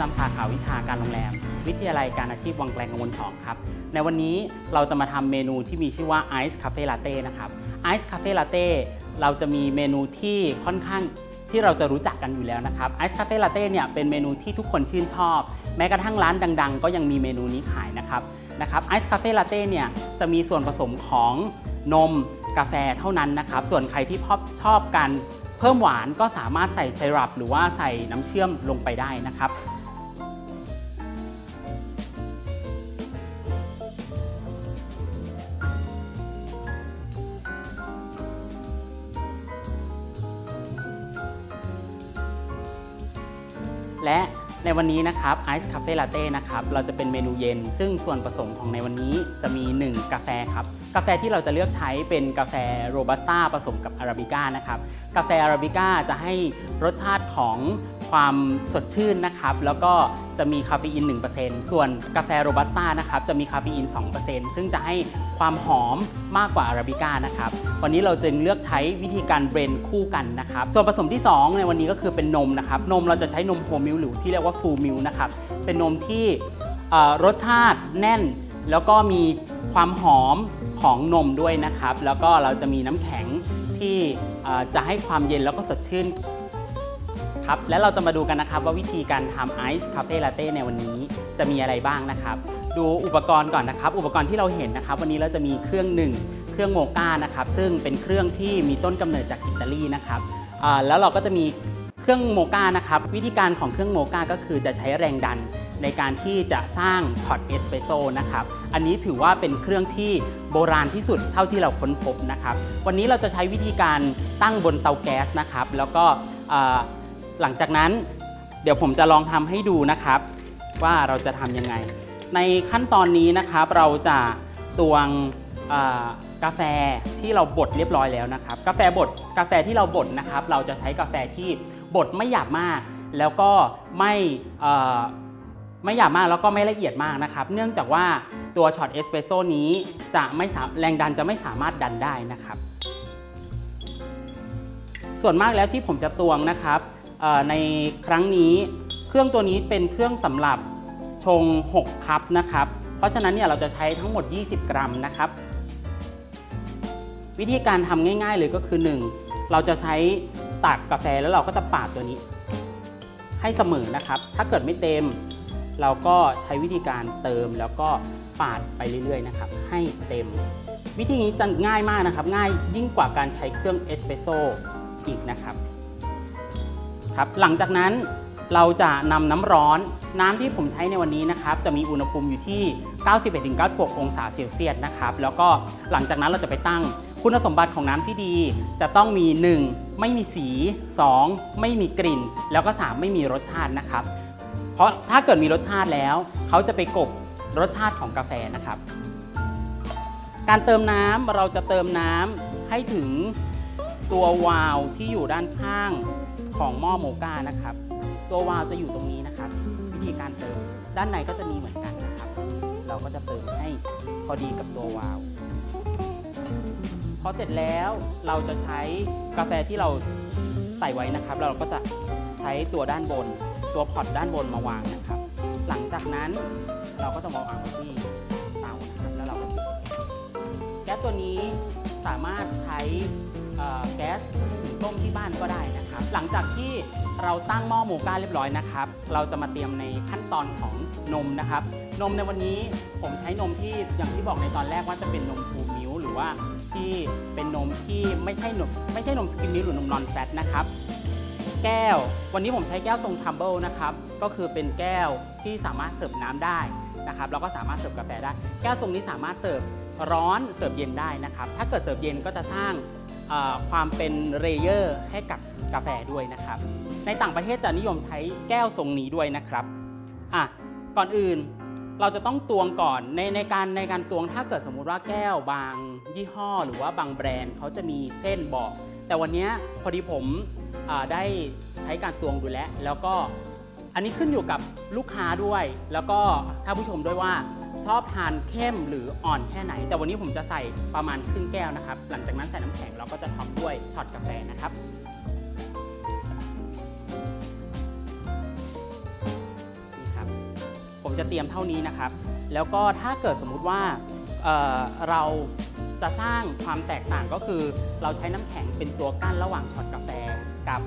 จำสาขาวิชาการโรงแรม วิทยาลัยการอาชีพวังแกลงกมลสองครับ ในวันนี้เราจะมาทำเมนูที่มีชื่อว่า Ice Cafe Latte นะครับ Ice Cafe Latte เราจะมีเมนูที่ค่อนข้างที่เราจะรู้จักกันอยู่แล้วนะครับ Ice Cafe Latte เนี่ยเป็นเมนูที่ทุกคนชื่นชอบ แม้กระทั่งร้านดัง ๆ ก็ยังมีเมนูนี้ขายนะครับนะครับไอซ์คาเฟ่ลาเต้เนี่ยจะมีส่วนผสมของนมกาแฟเท่านั้นนะครับ ส่วนใครที่ชอบชอบการเพิ่มหวานก็สามารถใส่ไซรัปหรือว่าใส่น้ำเชื่อมลงไปได้นะครับ ในวันนี้นะครับไอซ์คาเฟ่ลาเต้นะครับเราจะเป็นเมนูเย็น ซึ่งส่วนผสมของในวันนี้จะมี 1 กาแฟครับ กาแฟที่เราจะเลือกใช้เป็นกาแฟโรบัสต้าผสมกับอาราบิก้านะครับ กาแฟอาราบิก้าจะให้รสชาติของ ความสดชื่นนะครับ แล้วก็จะมีคาเฟอีน 1%ส่วนกาแฟโรบัสต้านะครับจะมีคาเฟอีน 2%ซึ่งจะให้ความหอมมากกว่าอาราบิก้านะครับ วันนี้เราจึงเลือกใช้วิธีการเบรนคู่กันนะครับ ส่วนผสมที่ 2 ในวันนี้ก็คือเป็นนมนะครับ นมเราจะใช้นมโฮมิลหรือที่เรียกว่าฟูมิลนะครับ เป็นนมที่รสชาติแน่น แล้วก็มีความหอมของนมด้วยนะครับ แล้วก็เราจะมีน้ำแข็งที่จะให้ความเย็นแล้วก็สดชื่น ครับและเราจะมาดูกันนะครับว่าวิธีการทำไอซ์คาเฟ่ลาเต้ในวันนี้จะมีอะไรบ้างนะครับ ดูอุปกรณ์ก่อนนะครับ อุปกรณ์ที่เราเห็นนะครับ วันนี้เราจะมีเครื่องหนึ่งเครื่องโมก้านะครับ ซึ่งเป็นเครื่องที่มีต้นกำเนิดจากอิตาลีนะครับแล้วเราก็จะมีเครื่องโมก้านะครับ วิธีการของเครื่องโมก้าก็คือจะใช้แรงดันในการที่จะสร้างช็อตเอสเปรสโซ่นะครับ อันนี้ถือว่าเป็นเครื่องที่โบราณที่สุดเท่าที่เราค้นพบนะครับ วันนี้เราจะใช้วิธีการตั้งบนเตาแก๊สนะครับ แล้วก็ หลังจากนั้นเดี๋ยวผมจะลองทำให้ดูนะครับ ว่าเราจะทำยังไง ในขั้นตอนนี้นะครับ เราจะตวงกาแฟที่เราบดเรียบร้อยแล้วนะครับ กาแฟบดกาแฟที่เราบดนะครับ เราจะใช้กาแฟที่บดไม่หยาบมาก แล้วก็ไม่ไม่หยาบมากแล้วก็ไม่ละเอียดมากนะครับ เนื่องจากว่าตัวช็อตเอสเปรสโซ่นี้จะไม่แรงดันจะไม่สามารถดันได้นะครับ ส่วนมากแล้วที่ผมจะตวงนะครับ ในครั้งนี้เครื่องตัวนี้เป็นเครื่องสำหรับชง 6 คัพนะครับ เพราะฉะนั้นเนี่ยเราจะใช้ทั้งหมด 20 กรัมนะครับ วิธีการทำง่าย ๆ เลยก็คือ 1 เราจะใช้ตักกาแฟแล้วเราก็จะปาดตัวนี้ ให้เสมอนะครับ ถ้าเกิดไม่เต็ม เราก็ใช้วิธีการเติมแล้วก็ปาดไปเรื่อยๆนะครับ ให้เต็ม วิธีนี้จะง่ายมากนะครับ ง่ายยิ่งกว่าการใช้เครื่องเอสเปรสโซ่อีกนะครับ ครับหลังจากนั้นเราจะนำน้ำร้อนน้ำที่ผมใช้ในวันนี้นะครับ จะมีอุณหภูมิอยู่ที่ 91-96 องศาเซลเซียสนะครับ แล้วก็หลังจากนั้นเราจะไปตั้งคุณสมบัติของน้ำที่ดี จะต้องมี 1. ไม่มีสี 2. ไม่มีกลิ่น แล้วก็ 3. ไม่มีรสชาตินะครับ เพราะถ้าเกิดมีรสชาติแล้ว เขาจะไปกบรสชาติของกาแฟนะครับ การเติมน้ำเราจะเติมน้ำให้ถึงตัววาล์วที่อยู่ด้านข้าง ของหม้อโมก้านะครับ ตัววาล์วจะอยู่ตรงนี้นะครับ วิธีการเติมด้านในก็จะมีเหมือนกันนะครับ เราก็จะเติมให้พอดีกับตัววาล์วพอเสร็จแล้วเราจะใช้กาแฟที่เราใส่ไว้นะครับ เราก็จะใช้ตัวด้านบน ตัวพอตด้านบนมาวางนะครับ หลังจากนั้นเราก็จะมาวางไว้ที่เตานะครับแล้วเราก็แก๊สตัวนี้สามารถใช้ แก๊สหุงต้มที่บ้านก็ได้นะครับ หลังจากที่เราตั้งหม้อโมก้าเรียบร้อยนะครับ เราจะมาเตรียมในขั้นตอนของนมนะครับ นมในวันนี้ผมใช้นมที่อย่างที่บอกในตอนแรกว่าจะเป็นนมฟูมิลหรือว่าที่เป็นนมที่ไม่ใช่นมไม่ใช่นมสกิมมิลหรือนมนอนแฟตนะครับแก้ว วันนี้ผมใช้แก้วทรงทัมเบิลนะครับ ก็คือเป็นแก้วที่สามารถเสิร์ฟน้ำได้นะครับ แล้วก็สามารถเสิร์ฟกาแฟได้ แก้วทรงนี้สามารถเสิร์ฟร้อน เสิร์ฟเย็นได้นะครับ ถ้าเกิดเสิร์ฟเย็นก็จะสร้าง ความเป็นเลเยอร์ให้กับกาแฟด้วยนะครับ ในต่างประเทศจะนิยมใช้แก้วทรงนี้ด้วยนะครับอะก่อนอื่นเราจะต้องตวงก่อนในในการในการตวงถ้าเกิดสมมุติว่าแก้วบางยี่ห้อ หรือว่าบางแบรนด์เขาจะมีเส้นบอก แต่วันนี้พอดีผมได้ใช้การตวงดูแล้ว แล้วก็อันนี้ขึ้นอยู่กับลูกค้าด้วย แล้วก็ท่านผู้ชมด้วยว่า ชอบทานเข้มหรืออ่อนแค่ไหน แต่วันนี้ผมจะใส่ประมาณครึ่งแก้วนะครับ หลังจากนั้นใส่น้ำแข็งเราก็จะท็อปด้วยช็อตกาแฟนะครับนี่ครับ ผมจะเตรียมเท่านี้นะครับ แล้วก็ถ้าเกิดสมมุติว่าเเราจะสร้างความแตกต่างก็คือเราใช้น้ำแข็งเป็นตัวกั้นระหว่างช็อตกาแฟกับ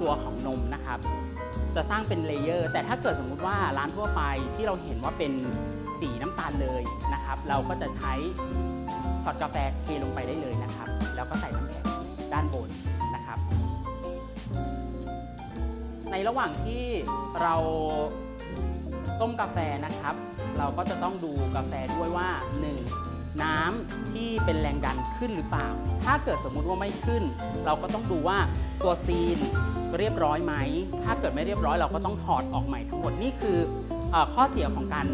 ตัวของนมนะครับ จะสร้างเป็นเลเยอร์ แต่ถ้าเกิดสมมุติว่าร้านทั่วไปที่เราเห็นว่าเป็นสีน้ำตาลเลยนะครับ เราก็จะใช้ช็อตกาแฟเทลงไปได้เลยนะครับ แล้วก็ใส่น้ำแข็งด้านบนนะครับ ในระหว่างที่เราต้มกาแฟนะครับ เราก็จะต้องดูกาแฟด้วยว่า 1. น้ำที่เป็นแรงดันขึ้นหรือเปล่า ถ้าเกิดสมมุติว่าไม่ขึ้น เราก็ต้องดูว่าตัวซีนเรียบร้อยไหม ถ้าเกิดไม่เรียบร้อยเราก็ต้องถอดออกใหม่ทั้งหมดนี่คือออข้อเสียของการ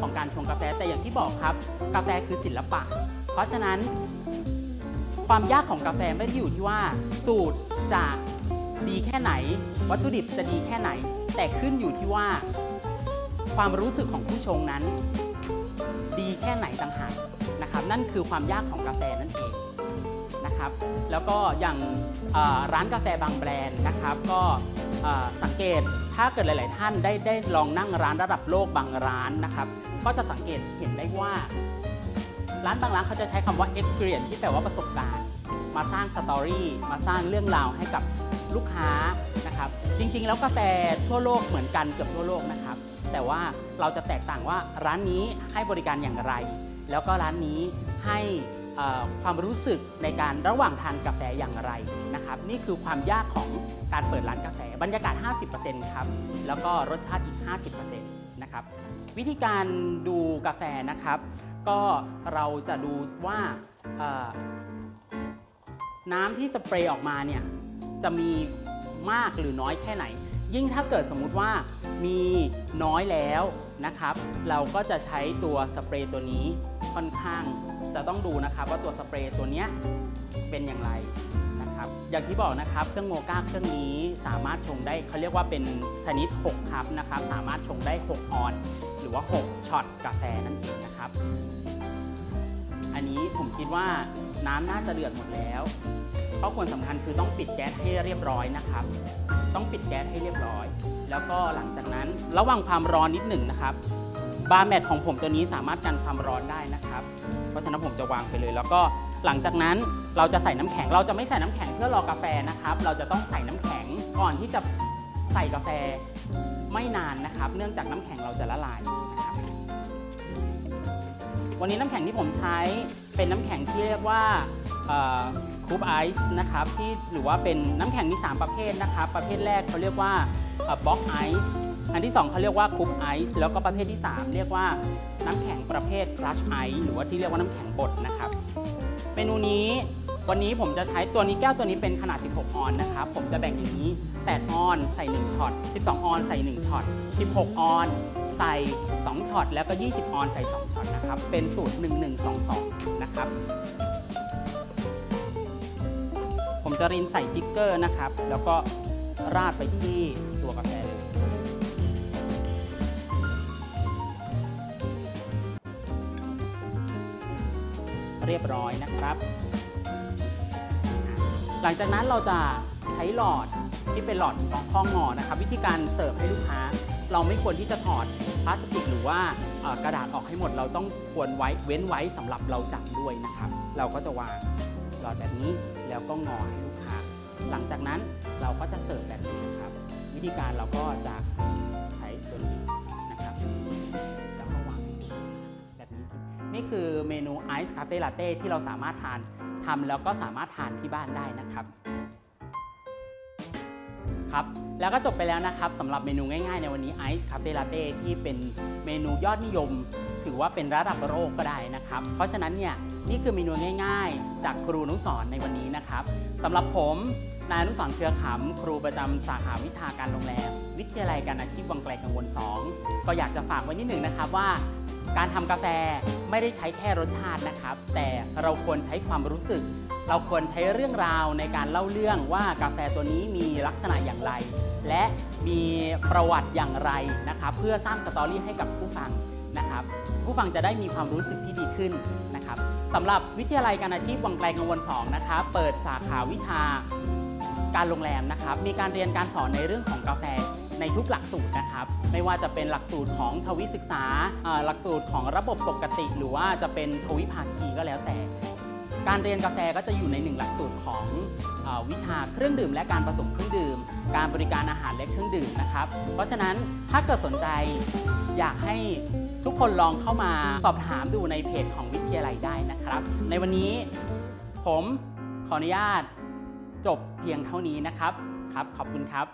ของการชงกาแฟแต่อย่างที่บอกครับ กาแฟคือศิลปะ เพราะฉะนั้น ความยากของกาแฟไม่ได้อยู่ที่ว่า สูตรจะดีแค่ไหน วัตถุดิบจะดีแค่ไหน แต่ขึ้นอยู่ที่ว่า ความรู้สึกของผู้ชงนั้น ดีแค่ไหนต่างหาก นะครับนั่นคือความยากของกาแฟนั่นเองนะครับแล้วก็อย่างร้านกาแฟบางแบรนด์นะครับ ก็สังเกตถ้าเกิดหลาย ๆ ท่านได้ได้ลองนั่งร้านระดับโลกบางร้านนะครับ ก็จะสังเกตเห็นได้ว่า ร้านบางร้านเขาจะใช้คำว่า experience ที่แปลว่าประสบการณ์ มาสร้างสตอรี่มาสร้างเรื่องราวให้กับลูกค้านะครับ จริง ๆ แล้วกาแฟทั่วโลกเหมือนกันเกือบทั่วโลกนะครับ แต่ว่าเราจะแตกต่างว่าร้านนี้ให้บริการอย่างไร แล้วก็ร้านนี้ให้ความรู้สึกในการระหว่างทานกาแฟอย่างไรนะครับ นี่คือความยากของการเปิดร้านกาแฟบรรยากาศ 50%ครับ แล้วก็รสชาติอีก 50%นะครับ วิธีการดูกาแฟนะครับ ก็เราจะดูว่าน้ำที่สเปรย์ออกมาเนี่ยจะมีมากหรือน้อยแค่ไหน ยิ่งถ้าเกิดสมมุติว่ามีน้อยแล้ว นะครับ เราก็จะใช้ตัวสเปรย์ตัวนี้ค่อนข้างจะต้องดูนะครับ ว่าตัวสเปรย์ตัวนี้เป็นอย่างไรนะครับ อย่างที่บอกนะครับเครื่องโมก้าเครื่องนี้สามารถชงได้เขาเรียกว่าเป็นชนิด 6คัพนะครับ สามารถชงได้ 6 ออน หรือว่า 6ช็อตกาแฟนั่นเองนะครับ อันนี้ผมคิดว่าน้ำน่าจะเดือดหมดแล้วข้อควรสำคัญคือต้องปิดแก๊สให้เรียบร้อยนะครับ ต้องปิดแก๊สให้เรียบร้อย แล้วก็หลังจากนั้นระวังความร้อนนิดหนึ่งนะครับ บาร์แมทของผมตัวนี้สามารถกันความร้อนได้นะครับ เพราะฉะนั้นผมจะวางไปเลย แล้วก็หลังจากนั้นเราจะใส่น้ำแข็ง เราจะไม่ใส่น้ำแข็งเพื่อรอกาแฟนะครับ เราจะต้องใส่น้ำแข็งก่อนที่จะใส่กาแฟไม่นานนะครับ เนื่องจากน้ำแข็งเราจะละลายนะครับ วันนี้น้ำแข็งที่ผมใช้เป็นน้ำแข็งที่เรียกว่าคูปไอซ์นะครับที่หรือว่าเป็นน้ำแข็งมี 3 ประเภทนะครับ ประเภทแรกเขาเรียกว่า บล็อกไอซ์อันที่ 2เขาเรียกว่าคูปไอซ์แล้วก็ประเภทที่ 3 เรียกว่าน้ำแข็งประเภทคลัชไอซ์หรือว่าที่เรียกว่าน้ำแข็งบดนะครับเมนูนี้วันนี้ผมจะใช้ตัวนี้แก้วตัวนี้เป็นขนาด 16 ออนนะครับ ผมจะแบ่งอย่างนี้ 8 ออนใส่ 1 ช็อต 12 ออนใส่ 1 ช็อต 16 ออนใส่ 2 ช็อต แล้วก็ 20 ออนใส่ 2 ช็อตนะครับ เป็นสูตร 1122 นะครับ ผมจะรินใส่จิกเกอร์นะครับ แล้วก็ราดไปที่ เรียบร้อยนะครับ หลังจากนั้นเราจะใช้หลอดที่เป็นหลอดของข้องงอนะครับ วิธีการเสิร์ฟให้ลูกค้า เราไม่ควรที่จะถอดพลาสติกหรือว่ากระดาษออกให้หมด เราต้องควรไว้เว้นไว้สำหรับเราจับด้วยนะครับ เราก็จะวางหลอดแบบนี้แล้วก็งอให้ลูกค้า หลังจากนั้นเราก็จะเสิร์ฟแบบนี้นะครับ วิธีการเราก็จะ คือเมนูไอซ์คาเฟ่ลาเต้ที่เราสามารถทานทำแล้วก็สามารถทานที่บ้านได้นะครับครับแล้วก็จบไปแล้วนะครับสำหรับเมนูง่ายๆ ในวันนี้ไอซ์คาเฟ่ลาเต้ที่เป็นเมนูยอดนิยม ถือว่าเป็นระดับโลกก็ได้นะครับ เพราะฉะนั้นเนี่ย นี่คือเมนูง่าย ๆ จากครูนุสรณ์ในวันนี้นะครับสำหรับผมนายอนุสรณ์เครือขำครูประจำสาขาวิชาการโรงแรม วิทยาลัยการอาชีพวังไกลกังวล 2 ก็อยากจะฝากไว้นิดหนึ่งนะครับว่า การทำกาแฟไม่ได้ใช้แค่รสชาตินะครับ แต่เราควรใช้ความรู้สึก เราควรใช้เรื่องราวในการเล่าเรื่องว่ากาแฟตัวนี้มีลักษณะอย่างไร และมีประวัติอย่างไรนะครับ เพื่อสร้างสตอรี่ให้กับผู้ฟัง นะครับ ผู้ฟังจะได้มีความรู้สึกที่ดีขึ้นนะครับสำหรับวิทยาลัยการอาชีพวังไกลกังวล2นะครับเปิดสาขาวิชาการโรงแรมนะครับ มีการเรียนการสอนในเรื่องของกาแฟในทุกหลักสูตรนะครับ ไม่ว่าจะเป็นหลักสูตรของทวิศึกษาหลักสูตรของระบบปกติ หรือว่าจะเป็นทวิภาคีก็แล้วแต่ การเรียนกาแฟก็จะอยู่ในหนึ่งหลักสูตรของอวิชาเครื่องดื่ม และการผสมเครื่องดื่ม การบริการอาหารและเครื่องดื่มนะครับ เพราะฉะนั้นถ้าเกิดสนใจอยากให้ทุกคนลองเข้ามาสอบถามดูในเพจของวิทยาลัยได้นะครับ ในวันนี้ผมขออนุญาตจบเพียงเท่านี้นะครับครับ ขอบคุณครับ